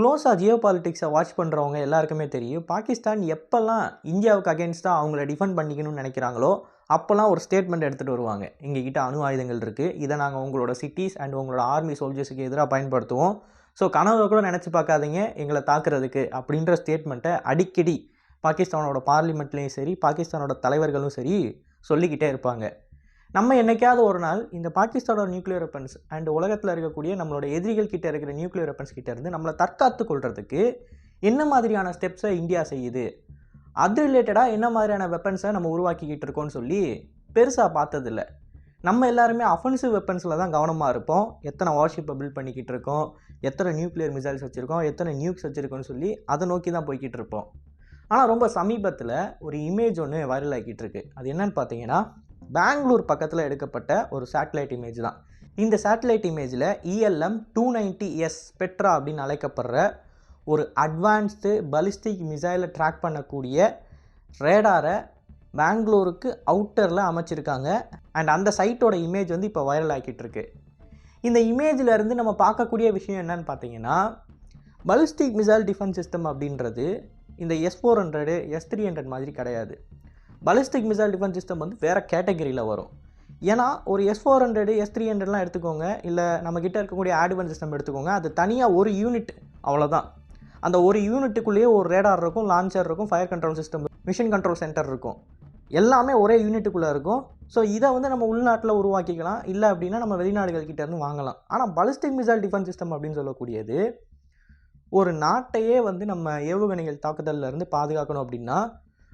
க்ளோஸாக ஜியோ பாலிட்டிக்ஸை வாட்ச் பண்ணுறவங்க எல்லாருக்குமே தெரியும். பாகிஸ்தான் எப்போல்லாம் இந்தியாவுக்கு அகேன்ஸ்டாக அவங்கள டிஃபெண்ட் பண்ணிக்கணும்னு நினைக்கிறாங்களோ அப்போல்லாம் ஒரு ஸ்டேட்மெண்ட் எடுத்துகிட்டு வருவாங்க. எங்ககிட்ட அணு ஆயுதங்கள் இருக்குது இதை நாங்கள் உங்களோட சிட்டிஸ் அண்ட் உங்களோட ஆர்மி சோல்ஜர்ஸுக்கு எதிராக பயன்படுத்துவோம். ஸோ கனவை கூட நினச்சி பார்க்காதீங்க. எங்களை தாக்குறதுக்கு அப்படின்ற ஸ்டேட்மெண்ட்டை அடிக்கடி பாகிஸ்தானோட பார்லிமெண்ட்லேயும் சரி பாகிஸ்தானோட தலைவர்களும் சரி சொல்லிக்கிட்டே இருப்பாங்க. நம்ம என்னைக்காவது ஒரு நாள் இந்த பாகிஸ்தானோட நியூக்ளியர் வெப்பன்ஸ் அண்ட் உலகத்தில் இருக்கக்கூடிய நம்மளோட எதிரிகள் கிட்ட இருக்கிற நியூக்ளியர் வெப்பன்ஸ் கிட்ட இருந்து நம்மளை தற்காத்து கொள்றதுக்கு என்ன மாதிரியான ஸ்டெப்ஸை இந்தியா செய்யுது? அது ரிலேட்டடாக என்ன மாதிரியான வெப்பன்ஸை நம்ம உருவாக்கிக்கிட்டு இருக்கோம்னு சொல்லி பெருசாக பார்த்ததில்ல. நம்ம எல்லாருமே அஃபென்சிவ் வெப்பன்ஸில் தான் கவனமாக இருப்போம். எத்தனை வார்ஷிப்பை பில்ட் பண்ணிக்கிட்டு இருக்கோம்? எத்தனை நியூக்ளியர் மிசைல்ஸ் வச்சுருக்கோம்? எத்தனை நியூக்ஸ் வச்சுருக்கோன்னு சொல்லி அதை நோக்கி தான் போய்கிட்டு இருப்போம். ஆனால் ரொம்ப சமீபத்தில் ஒரு இமேஜ் ஒன்று வைரல் ஆகிட்டு இருக்கு. அது என்னன்னு பார்த்தீங்கன்னா பெங்களூர் பக்கத்தில் எடுக்கப்பட்ட ஒரு சேட்டலைட் இமேஜ் தான். இந்த சேட்டலைட் இமேஜில் ELM two ninety S Petra அப்படின்னு அழைக்கப்படுற ஒரு அட்வான்ஸ்டு பலிஸ்டிக் மிசைலை ட்ராக் பண்ணக்கூடிய ரேடாரை பெங்களூருக்கு அவுட்டரில் அமைச்சிருக்காங்க. அண்ட் அந்த சைட்டோட இமேஜ் வந்து இப்போ வைரல் ஆக்கிட்டு இருக்கு. இந்த இமேஜிலேருந்து நம்ம பார்க்கக்கூடிய விஷயம் என்னன்னு பார்த்தீங்கன்னா பலிஸ்டிக் மிசைல் டிஃபென்ஸ் சிஸ்டம் அப்படின்றது இந்த S four hundred S three hundred மாதிரி கிடையாது. பலிஸ்டிக் மிசைல் டிஃபென்ஸ் சிஸ்டம் வந்து வேறு கேட்டகரியில் வரும். ஏன்னா ஒரு S four hundred S three ஹண்ட்ரட்லாம் எடுத்துக்கோங்க இல்லை நம்மக்கிட்ட இருக்கக்கூடிய ஆட்வன் சிஸ்டம் எடுத்துக்கோங்க அது தனியாக ஒரு யூனிட் அவ்வளோதான் அந்த ஒரு யூனிட்டுக்குள்ளேயே ஒரு ரேடார் இருக்கும் லான்ச்சர் இருக்கும் fire control system mission control centre இருக்கும். எல்லாமே ஒரே யூனிட்டுக்குள்ளே இருக்கும். ஸோ இதை வந்து நம்ம உள்நாட்டில் உருவாக்கிக்கலாம். இல்லை அப்படின்னா நம்ம வெளிநாடுகள் கிட்டேருந்து வாங்கலாம். ஆனால் பலிஸ்டிக் மிசைல் டிஃபென்ஸ் சிஸ்டம் அப்படின்னு சொல்லக்கூடியது ஒரு நாட்டையே வந்து நம்ம ஏவுகணைகள் தாக்குதலில் இருந்து பாதுகாக்கணும் அப்படின்னா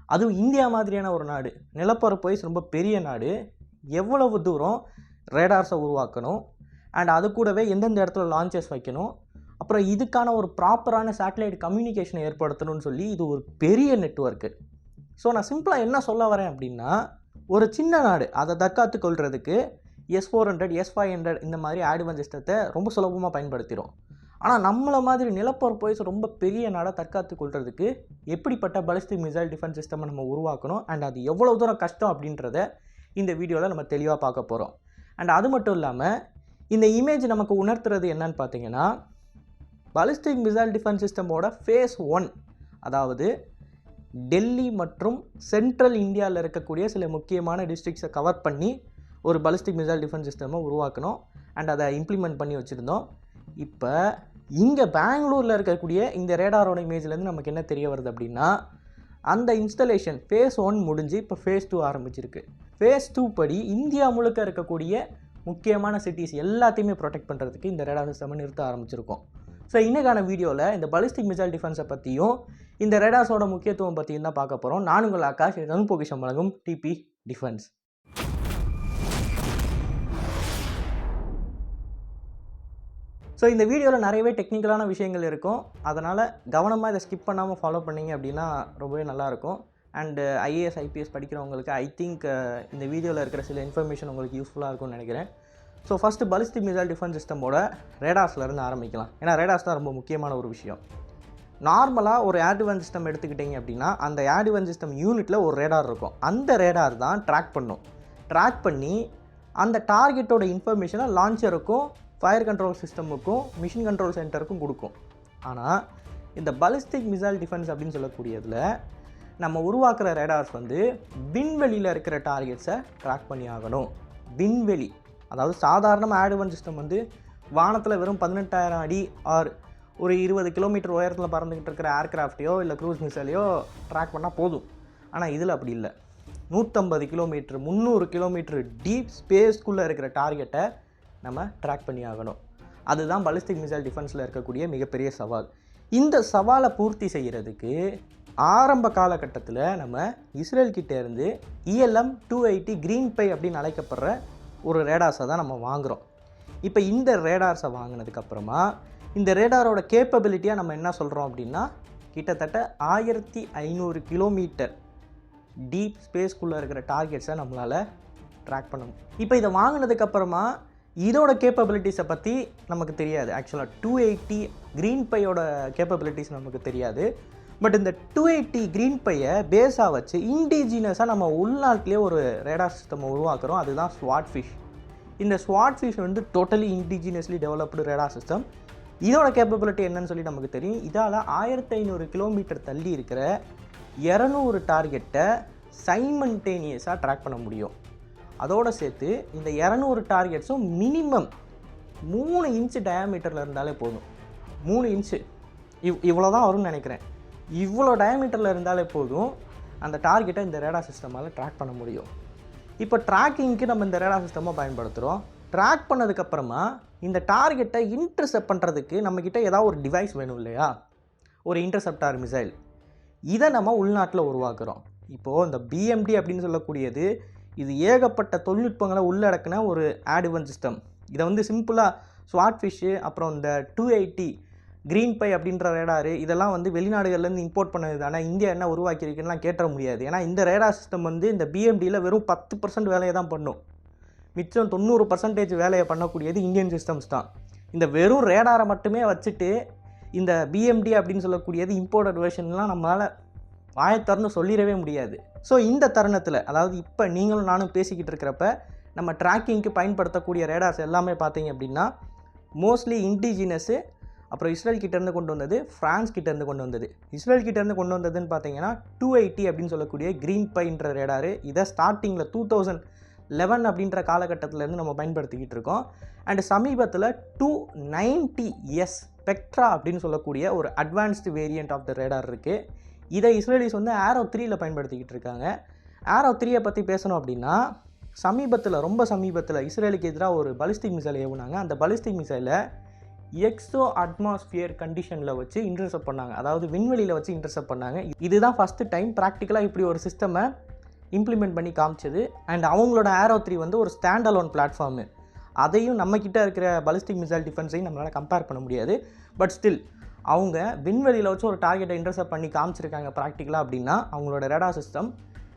அதுவும் இந்தியா மாதிரியான ஒரு நாடு. நிலப்பரப்பு வயசு ரொம்ப பெரிய நாடு. எவ்வளவு தூரம் ரேடார்ஸை உருவாக்கணும்? அண்ட் அது கூடவே எந்தெந்த இடத்துல லான்ச்சஸ் வைக்கணும்? அப்புறம் இதுக்கான ஒரு ப்ராப்பரான சேட்டலைட் கம்யூனிகேஷனை ஏற்படுத்தணும்னு சொல்லி இது ஒரு பெரிய நெட்வொர்க்கு ஸோ நான் சிம்பிளாக என்ன சொல்ல வரேன் அப்படின்னா ஒரு சின்ன நாடு அதை தற்காத்து கொள்கிறதுக்கு S four hundred S five hundred இந்த மாதிரி ஆடுவன் சிஸ்டத்தை ரொம்ப சுலபமாக பயன்படுத்திடும் ஆனால் நம்மளை மாதிரி நிலப்பரப்பு ரொம்ப பெரிய நாடாக தற்காத்து கொள்றதுக்கு எப்படிப்பட்ட பலிஸ்டிக் மிசைல் டிஃபென்ஸ் சிஸ்டமை நம்ம உருவாக்கணும்? அண்ட் அது எவ்வளோ தூரம் கஷ்டம் அப்படின்றத இந்த வீடியோவில் நம்ம தெளிவாக பார்க்க போகிறோம் அண்ட் அது மட்டும் இல்லாமல் இந்த இமேஜ் நமக்கு உணர்த்துறது என்னன்னு பார்த்தீங்கன்னா பலிஸ்டிக் மிசைல் டிஃபென்ஸ் சிஸ்டமோட ஃபேஸ் ஒன் அதாவது டெல்லி மற்றும் சென்ட்ரல் இந்தியாவில் இருக்கக்கூடிய சில முக்கியமான டிஸ்ட்ரிக்ஸை கவர் பண்ணி ஒரு பலிஸ்டிக் மிசைல் டிஃபென்ஸ் சிஸ்டமை உருவாக்கணும். அண்ட் அதை இம்ப்ளிமெண்ட் பண்ணி வச்சுருந்தோம். இப்போ இங்கே பெங்களூரில் இருக்கக்கூடிய இந்த ரேடாரோட இமேஜ்லேருந்து நமக்கு என்ன தெரிய வருது அப்படின்னா அந்த இன்ஸ்டலேஷன் ஃபேஸ் ஒன் முடிஞ்சு இப்போ ஃபேஸ் டூ ஆரம்பிச்சிருக்கு. ஃபேஸ் டூ படி இந்தியா முழுக்க இருக்கக்கூடிய முக்கியமான சிட்டிஸ் எல்லாத்தையுமே ப்ரொடெக்ட் பண்ணுறதுக்கு இந்த ரேடார் சிஸ்டமை நிறுத்த ஆரம்பிச்சிருக்கோம். ஸோ இன்னைக்கான வீடியோவில் இந்த பலிஸ்டிக் மிசைல் டிஃபென்ஸை பற்றியும் இந்த ரேடார்ஸோட முக்கியத்துவம் பற்றியும் தான் பார்க்க போகிறோம் நான் உங்கள் ஆகாஷ் இது வழங்கும் டிபி டிஃபென்ஸ் ஸோ இந்த வீடியோவில் நிறையவே டெக்னிக்கலான விஷயங்கள் இருக்கும். அதனால் கவனமாக இதை ஸ்கிப் பண்ணாமல் ஃபாலோ பண்ணீங்க அப்படின்னா ரொம்பவே நல்லாயிருக்கும் அண்டு ஐஏஎஸ் uh, ஐபிஎஸ் படிக்கிறவங்களுக்கு ஐ திங்க் uh, இந்த வீடியோவில் இருக்கிற சில இன்ஃபர்மேஷன் உங்களுக்கு யூஸ்ஃபுல்லாக இருக்கும்னு நினைக்கிறேன். So first ballistic missile defence சிஸ்டமோட ரேடாஸ்லேருந்து ஆரம்பிக்கலாம். ஏன்னா ரேடாஸ் தான் ரொம்ப முக்கியமான ஒரு விஷயம். நார்மலாக ஒரு ஆட்வன் சிஸ்டம் எடுத்துக்கிட்டிங்க அப்படின்னா அந்த ஆட்வன் சிஸ்டம் யூனிட்டில் ஒரு ரேடார் இருக்கும். அந்த ரேடார் தான் ட்ராக் பண்ணும். ட்ராக் பண்ணி அந்த டார்கெட்டோட இன்ஃபர்மேஷனை லான்ச்சருக்கும் ஃபயர் கண்ட்ரோல் சிஸ்டமுக்கும் மிஷின் கண்ட்ரோல் சென்டருக்கும் கொடுக்கும். ஆனால் இந்த பலிஸ்டிக் மிசைல் டிஃபென்ஸ் அப்படின்னு சொல்லக்கூடியதில் நம்ம உருவாக்குற ரேடார்ஸ் வந்து விண்வெளியில் இருக்கிற டார்கெட்ஸை ட்ராக் பண்ணி ஆகணும். விண்வெளி அதாவது சாதாரணமாக ஆடுவன் சிஸ்டம் வந்து வானத்தில் வெறும் பதினெட்டாயிரம் அடி ஆர் ஒரு இருபது கிலோமீட்டர் உயரத்தில் பறந்துக்கிட்டு இருக்கிற ஏர்கிராஃப்டையோ இல்லை க்ரூஸ் மிசைலையோ ட்ராக் பண்ணால் போதும். ஆனால் இதில் அப்படி இல்லை. நூற்றம்பது கிலோமீட்டர் முந்நூறு கிலோமீட்டர் டீப் ஸ்பேஸ்க்குள்ளே இருக்கிற டார்கெட்டை நம்ம ட்ராக் பண்ணி ஆகணும். அதுதான் பலிஸ்டிக் மிசைல் டிஃபென்ஸில் இருக்கக்கூடிய மிகப்பெரிய சவால். இந்த சவாலை பூர்த்தி செய்கிறதுக்கு ஆரம்ப காலகட்டத்தில் நம்ம இஸ்ரேல்கிட்ட இருந்து ELM two eighty green pine அப்படின்னு அழைக்கப்படுற ஒரு ரேடார்ஸை தான் நம்ம வாங்குகிறோம் இப்போ இந்த ரேடார்ஸை வாங்கினதுக்கப்புறமா இந்த ரேடாரோட கேப்பபிலிட்டியாக நம்ம என்ன சொல்கிறோம் அப்படின்னா கிட்டத்தட்ட ஆயிரத்தி ஐநூறு கிலோமீட்டர் டீப் ஸ்பேஸ்க்குள்ளே இருக்கிற டார்கெட்ஸை நம்மளால் ட்ராக் பண்ணணும். இப்போ இதை வாங்கினதுக்கப்புறமா இதோட கேப்பபிலிட்டிஸை பற்றி நமக்கு தெரியாது. ஆக்சுவலாக டூ எயிட்டி க்ரீன் பையோட கேப்பபிலிட்டிஸ் நமக்கு தெரியாது. பட் இந்த டூ எயிட்டி க்ரீன் பையை பேஸாக வச்சு இன்டிஜினஸாக நம்ம உள்நாட்டிலே ஒரு ரேடார் சிஸ்டம் உருவாக்குறோம். அதுதான் ஸ்வாட் ஃபிஷ் இந்த ஸ்வாட் ஃபிஷ் வந்து totally indigenously developed radar system இதோட கேப்பபிலிட்டி என்னன்னு சொல்லி நமக்கு தெரியும். இதால் ஆயிரத்தி ஐநூறு கிலோமீட்டர் தள்ளி இருக்கிற இரநூறு டார்கெட்டை சைமன்டேனியஸாக ட்ராக் பண்ண முடியும். அதோடு சேர்த்து இந்த இரநூறு டார்கெட்ஸும் மினிமம் மூணு இன்ச்சு டயாமீட்டரில் இருந்தாலே போதும். மூணு இன்ச்சு இவ் இவ்வளோ தான் வரும்னு நினைக்கிறேன். இவ்வளோ டயாமீட்டரில் இருந்தாலே போதும் அந்த டார்கெட்டை இந்த ரேடா சிஸ்டமால் ட்ராக் பண்ண முடியும். இப்போ ட்ராக்கிங்க்கு நம்ம இந்த ரேடா சிஸ்டமாக பயன்படுத்துகிறோம் ட்ராக் பண்ணதுக்கப்புறமா இந்த டார்கெட்டை இன்டர்செப்ட் பண்ணுறதுக்கு நம்மக்கிட்ட ஏதாவது ஒரு டிவைஸ் வேணும் இல்லையா? ஒரு இன்டர்செப்டார் மிசைல் இதை நம்ம உள்நாட்டில் உருவாக்குறோம். இப்போது இந்த பிஎம்டி அப்படின்னு சொல்லக்கூடியது இது ஏகப்பட்ட தொழில்நுட்பங்களை உள்ளடக்கின ஒரு ஆடிவன் சிஸ்டம். இதை வந்து சிம்பிளாக ஸ்வாட் ஃபிஷ்ஷு அப்புறம் இந்த டூ எயிட்டி க்ரீன் பை அப்படின்ற ரேடாரு இதெல்லாம் வந்து வெளிநாடுகள்லேருந்து இம்போர்ட் பண்ணது. ஆனால் இந்தியா என்ன உருவாக்கியிருக்குன்னா கேட்ட முடியாது. ஏன்னா இந்த ரேடா சிஸ்டம் வந்து இந்த பிஎம்டியில் வெறும் பத்து பர்சன்ட் வேலையை தான் பண்ணும். மிச்சம் தொண்ணூறு பர்சன்டேஜ் வேலையை பண்ணக்கூடியது இந்தியன் சிஸ்டம்ஸ் தான். இந்த வெறும் ரேடாரை மட்டுமே வச்சுட்டு இந்த பிஎம்டி அப்படின்னு சொல்லக்கூடியது இம்போர்ட்டட் வெர்ஷன்லாம் நம்மளால் வாயத்தரன்னு சொல்லிடவே முடியாது. ஸோ இந்த தருணத்தில் அதாவது இப்போ நீங்களும் நானும் பேசிக்கிட்டு இருக்கிறப்ப நம்ம ட்ராக்கிங்க்கு பயன்படுத்தக்கூடிய ரேடார்ஸ் எல்லாமே பார்த்தீங்க அப்படின்னா மோஸ்ட்லி இண்டிஜினஸு அப்புறம் இஸ்ரேல் கிட்டேருந்து கொண்டு வந்தது ஃப்ரான்ஸ் கிட்டேருந்து கொண்டு வந்தது. இஸ்ரேல் கிட்டேருந்து கொண்டு வந்ததுன்னு பார்த்தீங்கன்னா டூ எயிட்டி அப்படின்னு சொல்லக்கூடிய க்ரீன் பைன்ற ரேடாரு இதை ஸ்டார்டிங்கில் டூ தௌசண்ட் லெவன் அப்படின்ற காலகட்டத்திலேருந்து நம்ம பயன்படுத்திக்கிட்டு இருக்கோம். அண்ட் சமீபத்தில் டூ நைன்டி எஸ் ஸ்பெக்ட்ரா அப்படின்னு சொல்லக்கூடிய ஒரு advanced variant of the radar இருக்குது இதை இஸ்ரேலிஸ் வந்து ஆரோ த்ரீயில் பயன்படுத்திக்கிட்டு இருக்காங்க. ஆரோ த்ரீயை பற்றி பேசணும் அப்படின்னா சமீபத்தில் ரொம்ப சமீபத்தில் இஸ்ரேலுக்கு எதிராக ஒரு பலிஸ்டிக் மிசைல் ஏவுனாங்க. அந்த பலிஸ்டிக் மிசைலை எக்ஸோ அட்மாஸ்பியர் கண்டிஷனில் வச்சு இன்டர்செப்ட் பண்ணாங்க. அதாவது விண்வெளியில் வச்சு இன்டர்செப்ட் பண்ணாங்க. இதுதான் ஃபஸ்ட்டு டைம் ப்ராக்டிக்கலாக இப்படி ஒரு சிஸ்டமை இம்ப்ளிமெண்ட் பண்ணி காமிச்சது. அண்ட் அவங்களோட ஆரோ த்ரீ வந்து ஒரு ஸ்டாண்ட் அலோன் பிளாட்ஃபார்மு அதையும் நம்மக்கிட்ட இருக்கிற பலிஸ்டிக் மிசைல் டிஃபென்ஸையும் நம்மளால் கம்பேர் பண்ண முடியாது. பட் ஸ்டில் அவங்க விண்வெளியில் வச்சு ஒரு டார்கெட்டை இன்டர்செப்ட் பண்ணி காமிச்சிருக்காங்க ப்ராக்டிக்கலாக அப்படின்னா அவங்களோட ரேடா சிஸ்டம்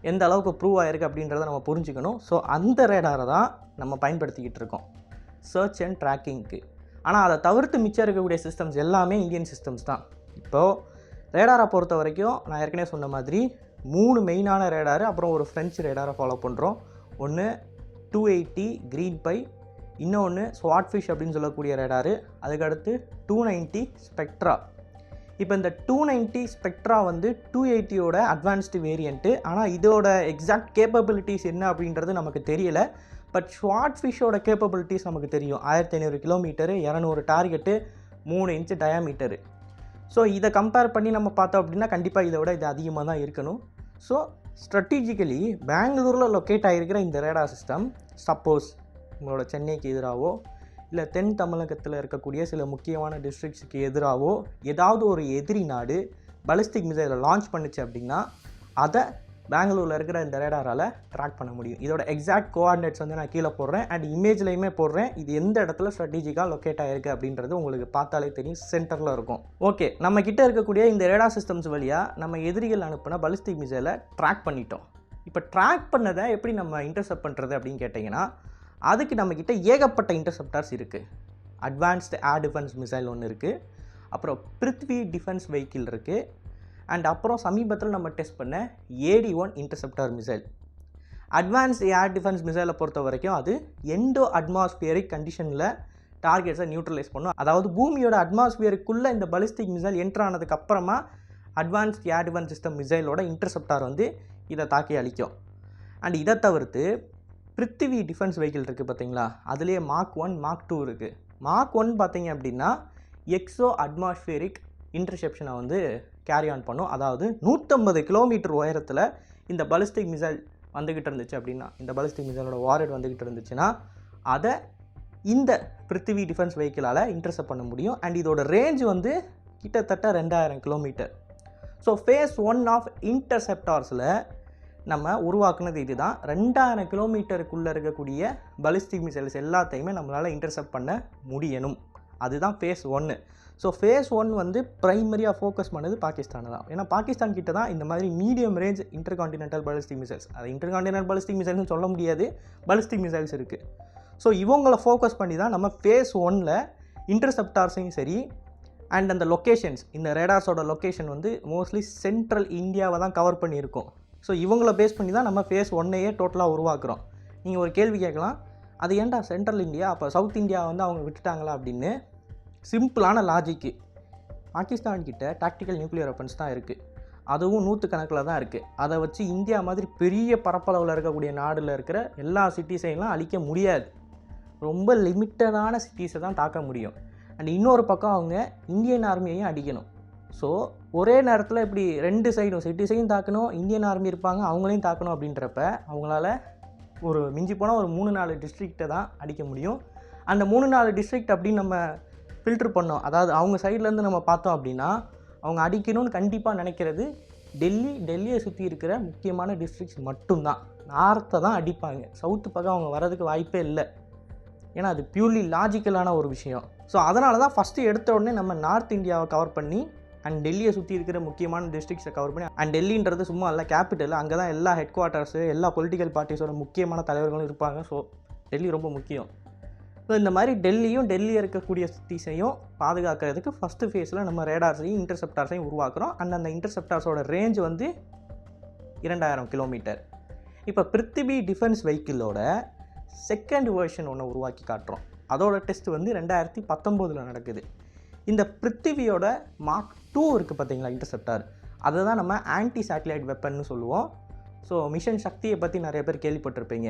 எந்த அளவுக்கு ப்ரூவ் ஆயிருக்கு அப்படின்றத நம்ம புரிஞ்சுக்கணும். ஸோ அந்த ரேடாரை தான் நம்ம பயன்படுத்திக்கிட்டு இருக்கோம். சர்ச் அண்ட் ட்ராக்கிங்க்கு ஆனால் அதை தவிர்த்து மிச்சம் இருக்கக்கூடிய சிஸ்டம்ஸ் எல்லாமே இந்தியன் சிஸ்டம்ஸ் தான். இப்போது ரேடாரை பொறுத்த வரைக்கும் நான் ஏற்கனவே சொன்ன மாதிரி மூணு மெயினான ரேடாரு அப்புறம் ஒரு ஃப்ரெஞ்சு ரேடாரை ஃபாலோ பண்ணுறோம் ஒன்று டூ எயிட்டி க்ரீன் பை இன்னொன்று ஸ்வாட்ஃபிஷ் அப்படின்னு சொல்லக்கூடிய ரேடாரு அதுக்கடுத்து டூ நைன்ட்டி ஸ்பெக்ட்ரா இப்போ இந்த டூ நைன்ட்டி ஸ்பெக்ட்ரா வந்து டூ எயிட்டியோட அட்வான்ஸ்டு வேரியண்ட்டு ஆனால் இதோட எக்ஸாக்ட் கேப்பபிலிட்டிஸ் என்ன அப்படின்றது நமக்கு தெரியல. பட் ஷார்ட் ஃபிஷ்ஷோட கேப்பபிலிட்டிஸ் நமக்கு தெரியும். ஆயிரத்தி ஐநூறு கிலோமீட்டரு இரநூறு டார்கெட்டு மூணு இன்ச்சு டயாமீட்டரு ஸோ இதை கம்பேர் பண்ணி நம்ம பார்த்தோம் அப்படின்னா கண்டிப்பாக இதை விட இது அதிகமாக தான் இருக்கணும். ஸோ ஸ்ட்ராட்டஜிக்கலி பெங்களூரில் லொக்கேட் ஆகிருக்கிற இந்த ரேடா சிஸ்டம் சப்போஸ் உங்களோட சென்னைக்கு எதிராகவோ இல்லை தென் தமிழகத்தில் இருக்கக்கூடிய சில முக்கியமான டிஸ்ட்ரிக்ஸுக்கு எதிராகவோ ஏதாவது ஒரு எதிரி நாடு பலிஸ்டிக் மிசைலை லான்ச் பண்ணுச்சு அப்படின்னா அதை பெங்களூரில் இருக்கிற இந்த ரேடாரால் ட்ராக் பண்ண முடியும். இதோட எக்ஸாக்ட் கோஆர்டினேட்ஸ் வந்து நான் கீழே போடுறேன். அண்ட் இமேஜ்லையுமே போடுறேன். இது எந்த இடத்துல ஸ்ட்ராட்டஜிக்காக லொக்கேட் ஆகிருக்கு அப்படின்றது உங்களுக்கு பார்த்தாலே தெரியும். சென்டரில் இருக்கும். ஓகே நம்ம கிட்ட இருக்கக்கூடிய இந்த ரேடா சிஸ்டம்ஸ் வழியாக நம்ம எதிரிகள் அனுப்பின பலிஸ்டிக் மிசைலை ட்ராக் பண்ணிட்டோம். இப்போ ட்ராக் பண்ணதை எப்படி நம்ம இன்டர்செப்ட் பண்ணுறது அப்படின்னு கேட்டிங்கன்னா அதுக்கு நம்மக்கிட்ட ஏகப்பட்ட இன்டர்செப்டார்ஸ் இருக்குது அட்வான்ஸ்டு ஏர் டிஃபென்ஸ் மிசைல் ஒன்று இருக்குது அப்புறம் பிருத்வி டிஃபென்ஸ் வெஹிக்கிள் இருக்குது அண்ட் அப்புறம் சமீபத்தில் நம்ம டெஸ்ட் பண்ண AD one interceptor missile advance air defence மிசைலை பொறுத்த வரைக்கும் அது எண்டோ அட்மாஸ்பியரிக் கண்டிஷனில் டார்கெட்ஸை நியூட்ரலைஸ் பண்ணும். அதாவது பூமியோட அட்மாஸ்பியருக்குள்ளே இந்த பலிஸ்டிக் மிசைல் என்ட்ரு ஆனதுக்கு அப்புறமா அட்வான்ஸ்ட் ஏர் டிஃபென்ஸ் சிஸ்டம் மிசைலோட இன்டர்செப்டார் வந்து இதை தாக்கி அழிக்கும் அண்ட் இதை தவிர்த்து பிருத்திவி டிஃபென்ஸ் வெஹிக்கிள் இருக்குது பார்த்தீங்களா? அதுலேயே மார்க் ஒன் மார்க் டூ இருக்குது மார்க் ஒன் பார்த்தீங்க அப்படின்னா எக்ஸோ அட்மாஸ்பியரிக் இன்டர்செப்ஷனை வந்து கேரி ஆன் பண்ணும். அதாவது நூற்றம்பது கிலோமீட்டர் உயரத்தில் இந்த பலிஸ்டிக் மிசைல் வந்துக்கிட்டு இருந்துச்சு அப்படின்னா இந்த பலிஸ்டிக் மிசைலோட வாரட் வந்துக்கிட்டு இருந்துச்சுன்னா அதை இந்த பிருத்திவி டிஃபென்ஸ் வெஹிக்கிளால் இன்டர்செப்ட் பண்ண முடியும். அண்ட் இதோட ரேஞ்ச் வந்து கிட்டத்தட்ட ரெண்டாயிரம் kilometre so phase one of இன்டர்செப்டார்ஸில் நம்ம உருவாக்குனது இதுதான். ரெண்டாயிரம் கிலோமீட்டருக்குள்ளே இருக்கக்கூடிய பலிஸ்டிக் மிசைல்ஸ் எல்லாத்தையுமே நம்மளால் இன்டர்செப்ட் பண்ண முடியணும். அதுதான் ஃபேஸ் ஒன்று ஸோ ஃபேஸ் ஒன் வந்து ப்ரைமரியாக ஃபோக்கஸ் பண்ணது பாகிஸ்தான் தான். ஏன்னா பாகிஸ்தான் கிட்ட தான் இந்த மாதிரி medium range intercontinental ballistic missiles அது இன்டர்கான்டினென்டல் பலிஸ்டிக் மிசைல்ஸ்னு சொல்ல முடியாது பலிஸ்டிக் மிசைல்ஸ் இருக்குது ஸோ இவங்களை ஃபோக்கஸ் பண்ணி தான் நம்ம ஃபேஸ் ஒனில் இன்டர்செப்டார்ஸையும் சரி அண்ட் அந்த லொக்கேஷன்ஸ் இந்த ரேடார்ஸோட லொக்கேஷன் வந்து மோஸ்ட்லி சென்ட்ரல் இந்தியாவை தான் கவர் பண்ணியிருக்கோம். ஸோ இவங்கள பேஸ் பண்ணி தான் நம்ம ஃபேஸ் ஒன்னையே டோட்டலாக உருவாக்குறோம். நீங்கள் ஒரு கேள்வி கேட்கலாம். அது ஏன்டா சென்ட்ரல் இந்தியா அப்போ சவுத் இந்தியா வந்து அவங்க விட்டுட்டாங்களா அப்படின்னு? சிம்பிளான லாஜிக்கு பாகிஸ்தான் கிட்ட டாக்டிக்கல் நியூக்ளியர் வெப்பன்ஸ் தான் இருக்குது அதுவும் நூற்று கணக்கில் தான் இருக்குது அதை வச்சு இந்தியா மாதிரி பெரிய பரப்பளவில் இருக்கக்கூடிய நாடில் இருக்கிற எல்லா சிட்டிஸையும் அழிக்க முடியாது. ரொம்ப லிமிட்டடான சிட்டிஸை தான் தாக்க முடியும். அண்ட் இன்னொரு பக்கம் அவங்க இந்தியன் ஆர்மியையும் அடிக்கணும். ஸோ ஒரே நேரத்தில் இப்படி ரெண்டு சைடும் சிட்டிஸையும் தாக்கணும் இந்தியன் ஆர்மி இருப்பாங்க அவங்களையும் தாக்கணும் அப்படின்றப்ப அவங்களால ஒரு மிஞ்சி போனால் ஒரு மூணு நாலு டிஸ்ட்ரிக்டை தான் அடிக்க முடியும். அந்த மூணு நாலு டிஸ்ட்ரிக்ட் அப்படின்னு நம்ம ஃபில்ட்ரு பண்ணோம். அதாவது அவங்க சைட்லேருந்து நம்ம பார்த்தோம் அப்படின்னா அவங்க அடிக்கணும்னு கண்டிப்பாக நினைக்கிறது டெல்லி டெல்லியை சுற்றி இருக்கிற முக்கியமான டிஸ்ட்ரிக்ஸ் மட்டும்தான். நார்த்தை தான் அடிப்பாங்க. சவுத்து பக்கம் அவங்க வரதுக்கு வாய்ப்பே இல்லை. ஏன்னா அது பியூர்லி லாஜிக்கலான ஒரு விஷயம். ஸோ அதனால தான் ஃபஸ்ட்டு எடுத்த உடனே நம்ம நார்த் இந்தியாவை கவர் பண்ணி அண்ட் டெல்லியை சுற்றி இருக்கிற முக்கியமான டிஸ்ட்ரிக்ஸை கவர் பண்ணி அண்ட் டெல்லின்றது சும்மா இல்லை கேபிட்டல் அங்கே தான் எல்லா ஹெட் குவார்ட்டர்ஸு எல்லா பொலிட்டிக்கல் பார்ட்டிஸோட முக்கியமான தலைவர்களும் இருப்பாங்க. ஸோ டெல்லி ரொம்ப முக்கியம். ஸோ இந்த மாதிரி டெல்லியும் டெல்லியில் இருக்கக்கூடிய சிட்டிஸையும் பாதுகாக்கிறதுக்கு ஃபஸ்ட்டு ஃபேஸில் நம்ம ரேடார்ஸையும் இன்டர்செப்டார்ஸையும் உருவாக்குறோம். அண்ட் அந்த இன்டர்செப்டார்ஸோட ரேஞ்ச் வந்து இரண்டாயிரம் கிலோமீட்டர் இப்போ பிருத்திவி டிஃபென்ஸ் வெஹிக்கிளோட செகண்ட் வேர்ஷன் ஒன்று உருவாக்கி காட்டுறோம். அதோட டெஸ்ட் வந்து ரெண்டாயிரத்தி பத்தொம்போதில் நடக்குது. இந்த பிருத்திவியோட மார்க் டூ இருக்குது பார்த்தீங்களா இன்டர்செப்டார் அதை தான் நம்ம ஆன்டி சேட்டலைட் வெப்பன்னு சொல்லுவோம். ஸோ மிஷன் சக்தியை பற்றி நிறைய பேர் கேள்விப்பட்டிருப்பீங்க.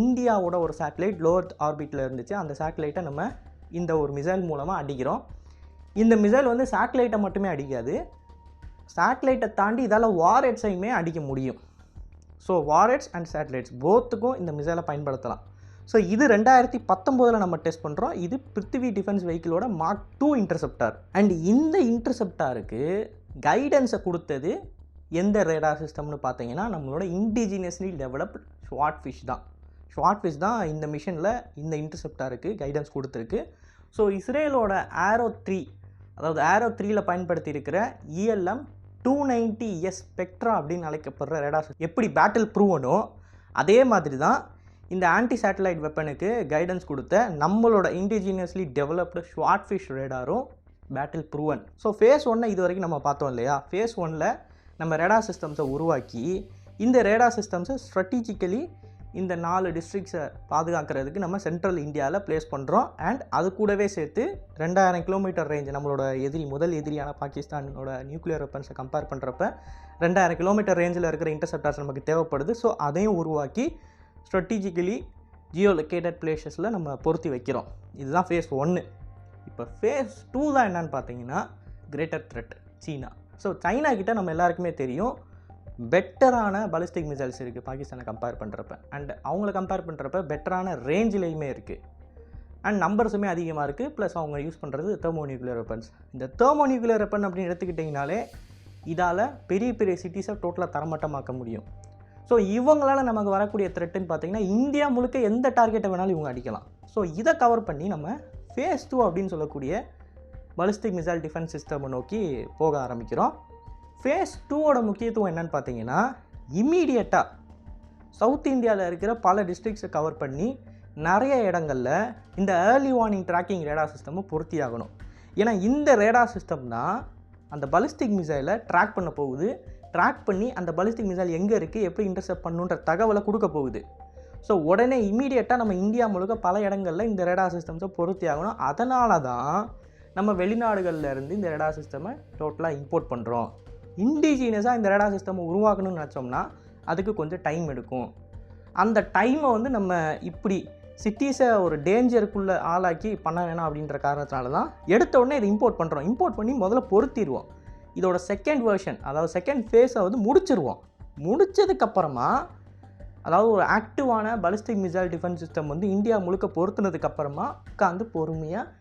இந்தியாவோட ஒரு சேட்டலைட் லோவர் ஆர்பிட்டில் இருந்துச்சு. அந்த சேட்டலைட்டை நம்ம இந்த ஒரு மிசைல் மூலமாக அடிக்கிறோம். இந்த மிசைல் வந்து சேட்டலைட்டை மட்டுமே அடிக்காது. சேட்டலைட்டை தாண்டி இதால் வாரெட்ஸையுமே அடிக்க முடியும். ஸோ வாரெட்ஸ் அண்ட் சேட்டலைட்ஸ் போத்துக்கும் இந்த மிசைலை பயன்படுத்தலாம். ஸோ இது ரெண்டாயிரத்தி பத்தொம்போதில் நம்ம டெஸ்ட் பண்ணுறோம் இது பிருத்திவி டிஃபென்ஸ் வெஹிக்கிளோட மார்க் டூ இன்டர்செப்டார் அண்ட் இந்த இன்டர்செப்டாருக்கு கைடன்ஸை கொடுத்தது எந்த ரேடார் சிஸ்டம்னு பார்த்தீங்கன்னா நம்மளோட இண்டிஜினியஸ்லி டெவலப்ட் ஷார்ட் ஃபிஷ் தான். ஷார்ட் ஃபிஷ் தான் இந்த மிஷனில் இந்த இன்டர்செப்டாருக்கு கைடன்ஸ் கொடுத்துருக்கு. ஸோ இஸ்ரேலோட ஆரோ த்ரீ அதாவது ஆரோ த்ரீயில் பயன்படுத்தி இருக்கிற ELM two ninety S spectra அப்படின்னு அழைக்கப்படுற ரேடார் எப்படி பேட்டில் ப்ரூவனோ அதே மாதிரி தான் இந்த ஆன்டி சேட்டலைட் வெப்பனுக்கு கைடன்ஸ் கொடுத்த நம்மளோட இண்டிஜினியஸ்லி டெவலப்டு ஷார்ட் ஃபிஷ் ரேடாரும் பேட்டில் ப்ரூவன் ஸோ ஃபேஸ் ஒன்னை இது வரைக்கும் நம்ம பார்த்தோம் இல்லையா? ஃபேஸ் ஒனில் நம்ம ரேடார் சிஸ்டம்ஸை உருவாக்கி இந்த ரேடார் சிஸ்டம்ஸை ஸ்ட்ராட்டஜிக்கலி இந்த நாலு டிஸ்ட்ரிக்ஸை பாதுகாக்கிறதுக்கு நம்ம சென்ட்ரல் இந்தியாவில் ப்ளேஸ் பண்ணுறோம் அண்ட் அது கூடவே சேர்த்து ரெண்டாயிரம் கிலோமீட்டர் ரேஞ்ச் நம்மளோட எதிரி முதல் எதிரியான பாகிஸ்தானோட நியூக்ளியர் வெப்பன்ஸை கம்பேர் பண்ணுறப்ப ரெண்டாயிரம் கிலோமீட்டர் ரேஞ்சில் இருக்கிற இன்டர்செப்டார்ஸ் நமக்கு தேவைப்படுது. ஸோ அதையும் உருவாக்கி ஸ்ட்ராட்டஜிக்கலி ஜியோ லொக்கேட்டட் பிளேசஸில் நம்ம பொருத்தி வைக்கிறோம். இதுதான் ஃபேஸ் ஒன்று இப்போ ஃபேஸ் டூ தான் என்னன்னு பார்த்தீங்கன்னா கிரேட்டர் த்ரெட் சீனா. ஸோ சைனா கிட்ட நம்ம எல்லாருக்குமே தெரியும் பெட்டரான பலிஸ்டிக் மிசைல்ஸ் இருக்குது பாகிஸ்தானை கம்பேர் பண்ணுறப்ப அண்ட் அவங்கள கம்பேர் பண்ணுறப்ப பெட்டரான ரேஞ்சிலையுமே இருக்குது அண்ட் நம்பர்ஸுமே அதிகமாக இருக்குது ப்ளஸ் அவங்க யூஸ் பண்ணுறது தெர்மோ நியூக்ளியர் வெப்பன்ஸ் இந்த தெர்மோ நியூக்ளியர் வெப்பன் அப்படின்னு எடுத்துக்கிட்டிங்கனாலே இதால் பெரிய பெரிய சிட்டிஸை டோட்டலாக தரமட்டமாக்க முடியும். ஸோ இவங்களால் நமக்கு வரக்கூடிய த்ரெட்டுன்னு பார்த்தீங்கன்னா இந்தியா முழுக்க எந்த டார்கெட்டை வேணாலும் இவங்க அடிக்கலாம். ஸோ இதை கவர் பண்ணி நம்ம ஃபேஸ் டூ அப்படின்னு சொல்லக்கூடிய பலிஸ்டிக் மிசைல் டிஃபென்ஸ் சிஸ்டம் நோக்கி போக ஆரம்பிக்கிறோம். ஃபேஸ் டூவோட முக்கியத்துவம் என்னன்னு பார்த்தீங்கன்னா இம்மீடியட்டாக சவுத் இந்தியாவில் இருக்கிற பல டிஸ்ட்ரிக்ஸை கவர் பண்ணி நிறைய இடங்களில் இந்த ஏர்லி வார்னிங் ட்ராக்கிங் ரேடார் சிஸ்டமும் பொருத்தி ஆகணும். ஏன்னா இந்த ரேடார் சிஸ்டம் தான் அந்த பலிஸ்டிக் மிசைலை ட்ராக் பண்ண போகுது. ட்ராக் பண்ணி அந்த பலிஸ்டிக் மிசைல் எங்கே இருக்குது எப்படி இன்டர்செப்ட் பண்ணுன்ற தகவலை கொடுக்க போகுது. ஸோ உடனே இம்மீடியட்டாக நம்ம இந்தியா முழுக்க பல இடங்களில் இந்த ரேடார் சிஸ்டம்ஸை பொருத்தி ஆகணும். அதனால தான் நம்ம வெளிநாடுகளில் இருந்து இந்த ரேடார் சிஸ்டமை டோட்டலாக இம்போர்ட் பண்ணுறோம் இண்டிஜினியஸாக இந்த ரேடார் சிஸ்டமை உருவாக்கணும்னு நினச்சோம்னா அதுக்கு கொஞ்சம் டைம் எடுக்கும். அந்த டைமை வந்து நம்ம இப்படி சிட்டிஸை ஒரு டேஞ்சருக்குள்ளே ஆளாக்கி பண்ண வேணாம் அப்படின்ற காரணத்தினால தான் எடுத்த உடனே இதை இம்போர்ட் பண்ணுறோம் இம்போர்ட் பண்ணி முதல்ல பொருத்திடுவோம். இதோட செகண்ட் வேர்ஷன் அதாவது செகண்ட் ஃபேஸை வந்து முடிச்சிருவோம். முடிச்சதுக்கப்புறமா அதாவது ஒரு ஆக்டிவான பலிஸ்டிக் மிசைல் டிஃபென்ஸ் சிஸ்டம் வந்து இந்தியா முழுக்க பொருத்துனதுக்கப்புறமா உட்காந்து பொறுமையாக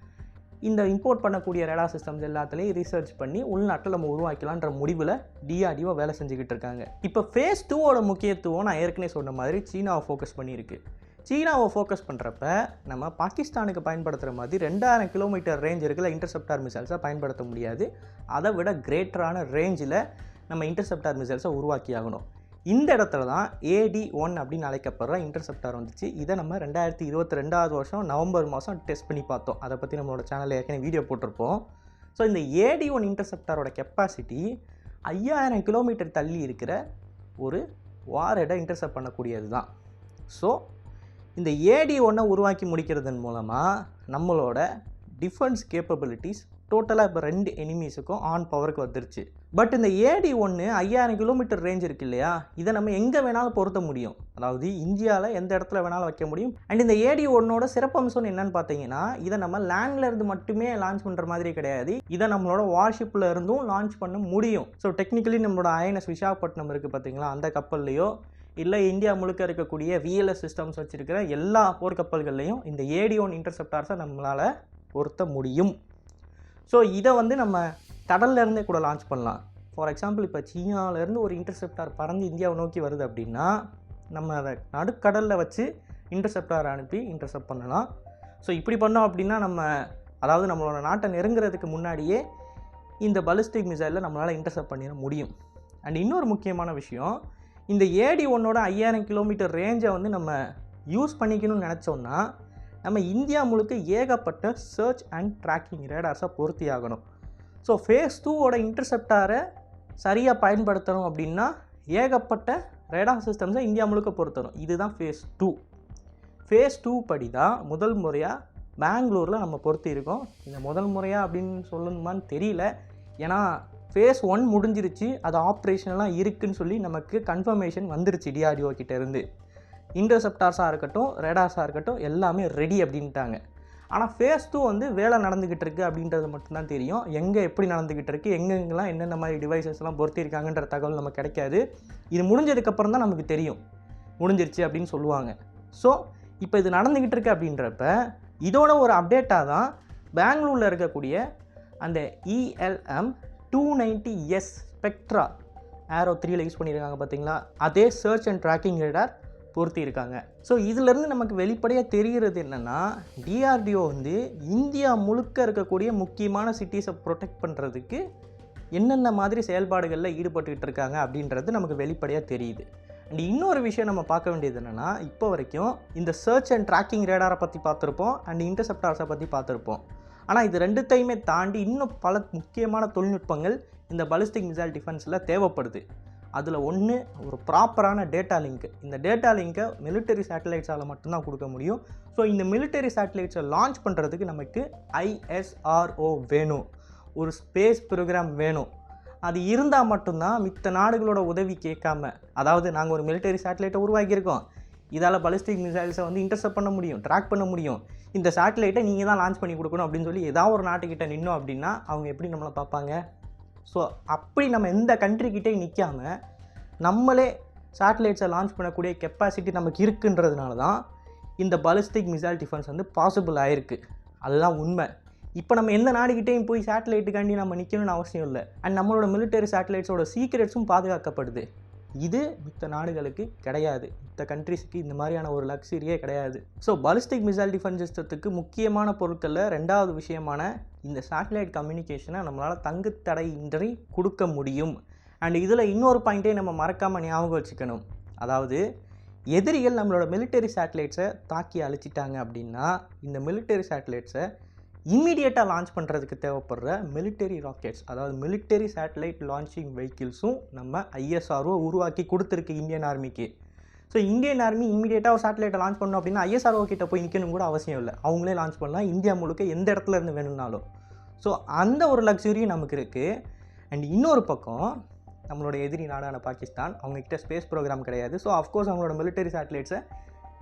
இந்த இம்போர்ட் பண்ணக்கூடிய ரேடா சிஸ்டம்ஸ் எல்லாத்துலேயும் ரிசர்ச் பண்ணி உள்நாட்டில் நம்ம உருவாக்கலான்ற முடிவில் டிஆர்டிஓ வேலை செஞ்சுக்கிட்டு இருக்காங்க. இப்போ ஃபேஸ் டூவோட முக்கியத்துவம் நான் ஏற்கனவே சொன்ன மாதிரி சீனாவை ஃபோக்கஸ் பண்ணியிருக்கு. சீனாவை ஃபோக்கஸ் பண்ணுறப்ப நம்ம பாகிஸ்தானுக்கு பயன்படுத்துகிற மாதிரி ரெண்டாயிரம் கிலோமீட்டர் ரேஞ்ச் இருக்கிற இன்டர்செப்டார் மிசைல்ஸை பயன்படுத்த முடியாது. அதை விட கிரேட்டரான ரேஞ்சில் நம்ம இன்டர்செப்டார் மிசைல்ஸை உருவாக்கி ஆகணும். இந்த இடத்துல தான் ஏடி ஒன் அப்படின்னு அழைக்கப்படுற இன்டர்செப்டார் வந்துச்சு. இதை நம்ம ரெண்டாயிரத்தி இருபத்தி ரெண்டாவது வருஷம் நவம்பர் மாதம் டெஸ்ட் பண்ணி பார்த்தோம். அதை பற்றி நம்மளோட சேனலில் ஏற்கனவே வீடியோ போட்டிருப்போம். ஸோ இந்த ஏடி ஒன் இன்டர்செப்டாரோட கெப்பாசிட்டி ஐயாயிரம் கிலோமீட்டர் தள்ளி இருக்கிற ஒரு வாரடை இன்டர்செப்ட் பண்ணக்கூடியது தான் ஸோ இந்த ஏடி ஒன்றை உருவாக்கி முடிக்கிறதன் மூலமாக நம்மளோட டிஃபென்ஸ் கேப்பபிலிட்டிஸ் டோட்டலாக இப்போ ரெண்டு எனிமீஸுக்கும் ஆன் பவருக்கு வந்துருச்சு. பட் இந்த ஏடி ஒன்று ஐயாயிரம் கிலோமீட்டர் ரேஞ்ச் இருக்கு இல்லையா? இதை நம்ம எங்கே வேணாலும் பொருத்த முடியும். அதாவது இந்தியாவில் எந்த இடத்துல வேணாலும் வைக்க முடியும். அண்ட் இந்த ஏடி ஒன்னோட சிறப்பம்சம் என்னன்னு பார்த்தீங்கன்னா இதை நம்ம லேண்ட்ல இருந்து மட்டுமே லான்ச் பண்ணுற மாதிரி கிடையாது. இதை நம்மளோட வார்ஷிப்பில் இருந்தும் லான்ச் பண்ண முடியும். ஸோ டெக்னிக்கலி நம்மளோட அயனஸ் விசாகப்பட்டினம் இருக்குது பார்த்தீங்களா? அந்த கப்பல்லையோ இல்லை இந்தியா முழுக்க இருக்கக்கூடிய விஎல்எஸ் சிஸ்டம்ஸ் வச்சுருக்கிற எல்லா போர்க்கப்பல்கள்லையும் இந்த ஏடி ஒன் இன்டர்செப்டார்ஸை நம்மளால் பொருத்த முடியும். ஸோ இதை வந்து நம்ம கடல்லேருந்தே கூட லான்ச் பண்ணலாம். ஃபார் எக்ஸாம்பிள் இப்போ சீனாவிலேருந்து ஒரு இன்டர்செப்டார் பறந்து இந்தியாவை நோக்கி வருது அப்படின்னா நம்ம அதை நடுக்கடலில் வச்சு இன்டர்செப்டார் அனுப்பி இன்டர்செப்ட் பண்ணலாம். ஸோ இப்படி பண்ணோம் அப்படின்னா நம்ம அதாவது நம்மளோட நாட்டை நெருங்குறதுக்கு முன்னாடியே இந்த பலிஸ்டிக் மிசைலில் நம்மளால் இன்டர்செப்ட் பண்ணிட முடியும். அண்ட் இன்னொரு முக்கியமான விஷயம் இந்த ஏடி ஒன்னோட ஐயாயிரம் கிலோமீட்டர் ரேஞ்சை வந்து நம்ம யூஸ் பண்ணிக்கணும்னு நினச்சோன்னா நம்ம இந்தியா முழுக்க ஏகப்பட்ட சர்ச் அண்ட் ட்ராக்கிங் ரேடார்ஸை பொருத்தி ஆகணும். ஸோ ஃபேஸ் டூவோட இன்டர்செப்டாரை சரியாக பயன்படுத்தணும் அப்படின்னா ஏகப்பட்ட ரேடார் சிஸ்டம்ஸை இந்தியா முழுக்க பொருத்தணும். இதுதான் ஃபேஸ் டூ ஃபேஸ் டூ படி தான் முதல் முறையாக பெங்களூரில் நம்ம பொருத்தியிருக்கோம் இந்த முதல் முறையாக அப்படின்னு சொல்லணுமான்னு தெரியல. ஏன்னா ஃபேஸ் ஒன் முடிஞ்சிருச்சு. அது ஆப்ரேஷனலாக இருக்குதுன்னு சொல்லி நமக்கு கன்ஃபர்மேஷன் வந்துருச்சு டிஆர்டிஓ கிட்டேருந்து இன்டர்செப்டார்ஸாக இருக்கட்டும் ரேடார்ஸாக இருக்கட்டும் எல்லாமே ரெடி அப்படின்ட்டாங்க. ஆனால் ஃபேஸ் டூ வந்து வேலை நடந்துக்கிட்டு இருக்குது அப்படின்றது மட்டும்தான் தெரியும். எங்கே எப்படி நடந்துக்கிட்டு இருக்குது எங்கெங்கெல்லாம் என்னென்ன மாதிரி டிவைசஸ்லாம் பொருத்திருக்காங்கன்ற தகவல் நமக்கு கிடைக்காது. இது முடிஞ்சதுக்கப்புறம் தான் நமக்கு தெரியும். முடிஞ்சிருச்சு அப்படின்னு சொல்லுவாங்க. ஸோ இப்போ இது நடந்துக்கிட்டு இருக்குது அப்படின்றப்ப இதோட ஒரு அப்டேட்டாக தான் பெங்களூரில் இருக்கக்கூடிய அந்த ELM two ninety S spectra Arrow த்ரீயில் யூஸ் பண்ணியிருக்காங்க பார்த்தீங்களா அதே சர்ச் அண்ட் ட்ராக்கிங் ரேடார் பொருத்தி இருக்காங்க ஸோ இதிலேருந்து நமக்கு வெளிப்படையாக தெரிகிறது என்னென்னா டிஆர்டிஓ வந்து இந்தியா முழுக்க இருக்கக்கூடிய முக்கியமான சிட்டிஸை ப்ரொடெக்ட் பண்ணுறதுக்கு என்னென்ன மாதிரி செயல்பாடுகளில் ஈடுபட்டுக்கிட்டு இருக்காங்க அப்படின்றது நமக்கு வெளிப்படையாக தெரியுது. அண்ட் இன்னொரு விஷயம் நம்ம பார்க்க வேண்டியது என்னென்னா இப்போ வரைக்கும் இந்த சர்ச் அண்ட் ட்ராக்கிங் ரேடாரை பற்றி பார்த்துருப்போம் அண்ட் இன்டர்செப்டார்ஸை பற்றி பார்த்துருப்போம். ஆனால் இது ரெண்டுத்தையுமே தாண்டி இன்னும் பல முக்கியமான தொழில்நுட்பங்கள் இந்த பலிஸ்டிக் மிசைல் டிஃபென்ஸில் தேவைப்படுது. அதில் ஒன்று ஒரு ப்ராப்பரான டேட்டா லிங்க் இந்த டேட்டா லிங்கை மிலிட்டரி சேட்டலைட்ஸால் மட்டும்தான் கொடுக்க முடியும். ஸோ இந்த மிலிட்டரி சேட்டலைட்ஸை லான்ச் பண்ணுறதுக்கு நமக்கு ஐஎஸ்ஆர்ஓ வேணும். ஒரு ஸ்பேஸ் ப்ரோக்ராம் வேணும். அது இருந்தால் மட்டும்தான் மித்த நாடுகளோட உதவி கேட்காம அதாவது நாங்கள் ஒரு மிலிட்டரி சேட்டலைட்டை உருவாக்கியிருக்கோம். இதால் பலிஸ்டிக் மிசைல்ஸை வந்து இன்டர்செப்ட் பண்ண முடியும் ட்ராக் பண்ண முடியும். இந்த சேட்டலைட்டை நீங்கள் தான் லான்ச் பண்ணி கொடுக்கணும் அப்படின்னு சொல்லி ஏதாவது ஒரு நாட்டுக்கிட்ட நின்னோம் அப்படின்னா அவங்க எப்படி நம்மளை பார்ப்பாங்க? ஸோ அப்படி நம்ம எந்த கண்ட்ரிக்கிட்டே நிற்காம நம்மளே சேட்டலைட்ஸை லான்ச் பண்ணக்கூடிய கெப்பாசிட்டி நமக்கு இருக்குன்றதுனால தான் இந்த பலிஸ்டிக் மிசைல் டிஃபென்ஸ் வந்து பாசிபிள் ஆகிருக்கு அதுதான் உண்மை. இப்போ நம்ம எந்த நாடுகிட்டையும் போய் சேட்டலைட்டுக்காண்டி நம்ம நிற்கணும்னு அவசியம் இல்லை. அண்ட் நம்மளோட மிலிட்டரி சேட்டலைட்ஸோட சீக்ரெட்ஸும் பாதுகாக்கப்படுது. இது மித்த நாடுகளுக்கு கிடையாது. மித்த கண்ட்ரிஸ்க்கு இந்த மாதிரியான ஒரு லக்ஸரியே கிடையாது. ஸோ பாலிஸ்டிக் மிசைல் டிஃபென்ஸ் சிஸ்டத்துக்கு முக்கியமான பொருட்களில் ரெண்டாவது விஷயமான இந்த சேட்டலைட் கம்யூனிகேஷனை நம்மளால் தங்கு தடையின்றி கொடுக்க முடியும். அண்ட் இதில் இன்னொரு பாயிண்ட்டே நம்ம மறக்காமல் ஞாபகம் வச்சுக்கணும். அதாவது எதிரிகள் நம்மளோட மிலிட்டரி சேட்டலைட்ஸை தாக்கி அழிச்சிட்டாங்க அப்படின்னா இந்த மிலிட்டரி சேட்டலைட்ஸை இம்மிடியேட்டாக லான்ச் பண்ணுறதுக்கு தேவைப்படுற மிலிட்டரி ராக்கெட்ஸ் அதாவது மிலிட்டரி சேட்டலைட் லான்ச்சிங் வெஹிக்கிள்ஸும் நம்ம ஐஎஸ்ஆர்ஓ உருவாக்கி கொடுத்துருக்கு இந்தியன் ஆர்மிக்கு ஸோ இந்தியன் ஆர்மி இமீடியட்டாக ஒரு சேட்டலைட்டை லான்ச் பண்ணோம் அப்படின்னா ஐஎஸ்ஆர்ஓ கிட்ட போய் நிற்கணும் கூட அவசியம் இல்லை. அவங்களே லான்ச் பண்ணலாம். இந்தியா முழுக்க எந்த இடத்துல இருந்து வேணும்னாலும். ஸோ அந்த ஒரு லக்ஸுரியும் நமக்கு இருக்குது அண்ட் இன்னொரு பக்கம் நம்மளோட எதிரி நாடான பாகிஸ்தான் அவங்கக்கிட்ட ஸ்பேஸ் ப்ரோக்ராம் கிடையாது. ஸோ அஃப்கோர்ஸ் அவங்களோட மிலிட்டரி சேட்டலைட்ஸை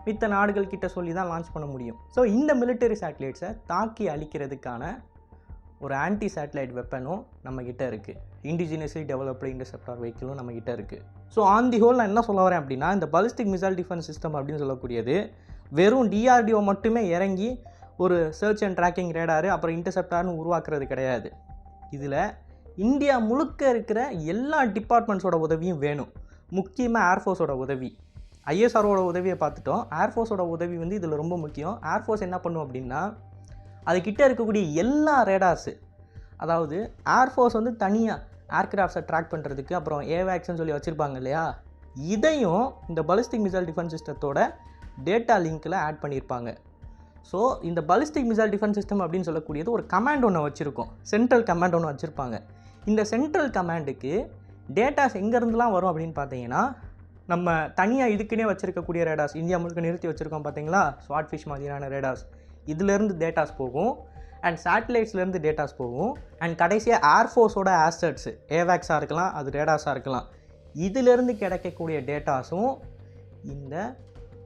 மித்த நாடுகள் கிட்ட சொல்லி தான் லான்ச் பண்ண முடியும். ஸோ இந்த மிலிட்டரி சேட்டலைட்ஸை தாக்கி அழிக்கிறதுக்கான ஒரு ஆன்டி சேட்டலைட் வெப்பனும் நம்மக்கிட்ட இருக்குது இண்டிஜினியஸ்லி டெவலப்டு இன்டர்செப்டார் வெஹிக்கிளும் நம்மக்கிட்ட இருக்குது ஸோ ஆன் தி ஹோல் நான் என்ன சொல்ல வரேன் அப்படின்னா இந்த பலிஸ்டிக் மிசைல் டிஃபென்ஸ் சிஸ்டம் அப்படின்னு சொல்லக்கூடியது வெறும் டிஆர்டிஓ மட்டுமே இறங்கி ஒரு சர்ச் அண்ட் ட்ராக்கிங் ரேடாரு அப்புறம் இன்டர்செப்டார்னு உருவாக்குறது கிடையாது. இதில் இந்தியா முழுக்க இருக்கிற எல்லா டிபார்ட்மெண்ட்ஸோட உதவியும் வேணும். முக்கியமாக ஏர்ஃபோர்ஸோட உதவி. ஐஎஸ்ஆரோட உதவியை பார்த்துட்டோம். ஏர்ஃபோர்ஸோட உதவி வந்து இதில் ரொம்ப முக்கியம். ஏர்ஃபோர்ஸ் என்ன பண்ணும் அப்படின்னா அதுக்கிட்ட இருக்கக்கூடிய எல்லா ரேடார்ஸு அதாவது ஏர்ஃபோர்ஸ் வந்து தனியாக ஏர்கிராஃப்ட்ஸை ட்ராக் பண்ணுறதுக்கு அப்புறம் ஏவேக்ஸ்ன்னு சொல்லி வச்சுருப்பாங்க இல்லையா? இதையும் இந்த பலிஸ்டிக் மிசைல் டிஃபென்ஸ் சிஸ்டத்தோட டேட்டா லிங்க்கில் ஆட் பண்ணியிருப்பாங்க ஸோ இந்த பலிஸ்டிக் மிசைல் டிஃபென்ஸ் சிஸ்டம் அப்படின்னு சொல்லக்கூடியது ஒரு கமாண்ட் ஒன்று வச்சுருக்கோம். சென்ட்ரல் கமாண்ட் ஒன்று வச்சுருப்பாங்க. இந்த சென்ட்ரல் கமாண்டுக்கு டேட்டாஸ் எங்கேருந்துலாம் வரும் அப்படின்னு பார்த்தீங்கன்னா நம்ம தனியாக இதுக்குன்னே வச்சுருக்கக்கூடிய ரேடாஸ் இந்தியா முழுக்க நிறுத்தி வச்சுருக்கோம் பார்த்தீங்களா ஸ்வாட் ஃபிஷ் மாதிரியான ரேடாஸ் இதுலேருந்து டேட்டாஸ் போகும். அண்ட் சேட்டலைட்ஸ்லேருந்து டேட்டாஸ் போகும். அண்ட் கடைசியாக ஏர்ஃபோர்ஸோட ஆசட்ஸு ஏவேக்ஸாக இருக்கலாம் அது ரேடாஸாக இருக்கலாம். இதிலேருந்து கிடைக்கக்கூடிய டேட்டாஸும் இந்த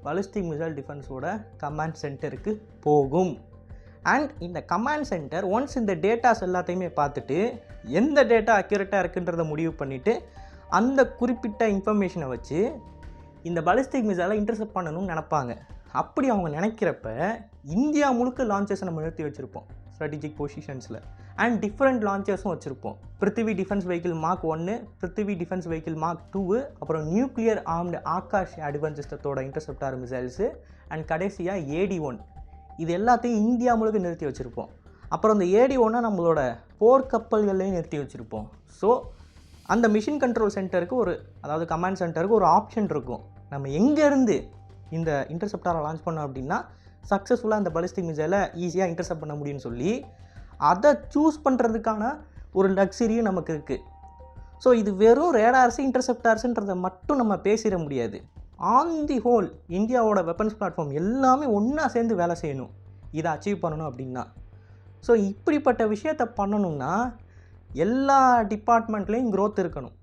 பலிஸ்டிக் மிசைல் டிஃபென்ஸோட கமாண்ட் சென்டருக்கு போகும். அண்ட் இந்த கமாண்ட் சென்டர் ஒன்ஸ் இந்த டேட்டாஸ் எல்லாத்தையுமே பார்த்துட்டு எந்த டேட்டா அக்யூரேட்டாக இருக்குன்றதை முடிவு பண்ணிவிட்டு அந்த குறிப்பிட்ட இன்ஃபர்மேஷனை வச்சு இந்த பலிஸ்டிக் மிசைலை இன்டர்செப்ட் பண்ணணும்னு நினப்பாங்க. அப்படி அவங்க நினைக்கிறப்ப இந்தியா முழுக்க லான்ச்சஸை நம்ம நிறுத்தி வச்சுருப்போம். ஸ்ட்ராட்டஜிக் பொசிஷன்ஸில் அண்ட் டிஃப்ரெண்ட் லான்ச்சஸும் வச்சுருப்போம். பிருத்திவி டிஃபென்ஸ் வெஹிக்கிள் மார்க் ஒன்று Prithvi defence vehicle mark two அப்புறம் நியூக்ளியர் ஆர்ம்டு ஆகாஷ் அட்வான்ஸ் சிஸ்டத்தோட இன்டர்செப்டார் மிசைல்ஸு அண்ட் கடைசியாக ஏடி ஒன் இது எல்லாத்தையும் இந்தியா முழுக்க நிறுத்தி வச்சுருப்போம். அப்புறம் இந்த ஏடி ஒன்றை நம்மளோட போர்க்கப்பல்கள்லையும் நிறுத்தி வச்சுருப்போம். ஸோ அந்த மிஷின் கண்ட்ரோல் சென்டருக்கு ஒரு அதாவது கமாண்ட் சென்டருக்கு ஒரு ஆப்ஷன் இருக்கும். நம்ம எங்கேருந்து இந்த இன்டர்செப்டாரை லான்ச் பண்ணோம் அப்படின்னா சக்ஸஸ்ஃபுல்லாக அந்த பலிஸ்டிக் மிசைலை ஈஸியாக இன்டர்செப்ட் பண்ண முடியும்னு சொல்லி அதை சூஸ் பண்ணுறதுக்கான ஒரு லக்ஸரியும் நமக்கு இருக்குது ஸோ இது வெறும் ரேடார்ஸு இன்டர்செப்டார்ஸுன்றதை மட்டும் நம்ம பேசிட முடியாது. ஆன் தி ஹோல் இந்தியாவோட வெப்பன்ஸ் பிளாட்ஃபார்ம் எல்லாமே ஒன்றா சேர்ந்து வேலை செய்யணும். இதை அச்சீவ் பண்ணணும் அப்படின்னா. ஸோ இப்படிப்பட்ட விஷயத்தை பண்ணணும்னா எல்லா டிபார்ட்மெண்ட்லேயும் க்ரோத் இருக்கணும்.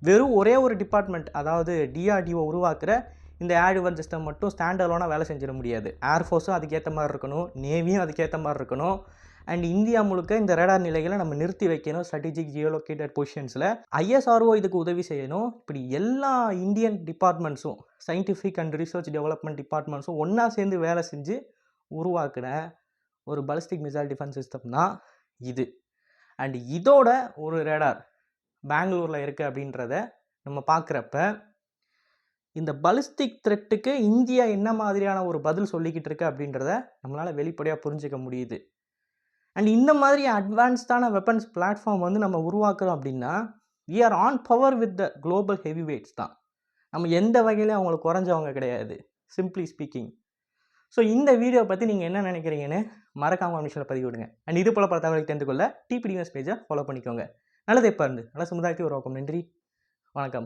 வெறும் ஒரே ஒரு டிபார்ட்மெண்ட் அதாவது டிஆர்டிஓ உருவாக்குற இந்த ஆடுவன் சிஸ்டம் மட்டும் ஸ்டாண்ட் அலோனாக வேலை செஞ்சிட முடியாது. ஏர்ஃபோர்ஸும் அதுக்கேற்ற மாதிரி இருக்கணும். நேவியும் அதுக்கேற்ற மாதிரி இருக்கணும். அண்ட் இந்தியா முழுக்க இந்த ரேடார் நிலைகளை நம்ம நிறுத்தி வைக்கணும். ஸ்ட்ராட்டஜிக் ஜியோலொகேட்டட் பொசிஷன்ஸில் ஐஎஸ்ஆர்ஓ இதுக்கு உதவி செய்யணும். இப்படி எல்லா இந்தியன் டிபார்ட்மெண்ட்ஸும் சயின்டிஃபிக் அண்ட் ரிசர்ச் டெவலப்மெண்ட் டிபார்ட்மெண்ட்ஸும் ஒன்றா சேர்ந்து வேலை செஞ்சு உருவாக்கின ஒரு பலிஸ்டிக் மிசைல் டிஃபென்ஸ் சிஸ்டம் தான் இது. அண்ட் இதோட ஒரு ரேடார் பெங்களூரில் இருக்குது அப்படின்றத நம்ம பார்க்குறப்ப இந்த பலிஸ்டிக் த்ரெட்டுக்கு இந்தியா என்ன மாதிரியான ஒரு பதில் சொல்லிக்கிட்டு இருக்கு அப்படின்றத நம்மளால் வெளிப்படையாக புரிஞ்சுக்க முடியுது. அண்ட் இந்த மாதிரி அட்வான்ஸ்டான வெப்பன்ஸ் பிளாட்ஃபார்ம் வந்து நம்ம உருவாக்குறோம் அப்படின்னா we are on par with the global heavyweights தான். நம்ம எந்த வகையிலையும் அவங்களுக்கு குறைஞ்சவங்க கிடையாது சிம்பிளி ஸ்பீக்கிங் ஸோ இந்த வீடியோ பற்றி நீங்கள் என்ன நினைக்கிறீங்கன்னு மறக்காமல் நிமிஷத்தில் பதிவு விடுங்க. அண்ட் இது போல் பல தகவலை தெரிந்து கொள்ள டிபிடி நியூஸ் பேஜை ஃபாலோ பண்ணிக்கோங்க. நல்லது இப்போ இருந்து நல்ல சமுதாயத்தை உருவாக்கும். நன்றி. வணக்கம்.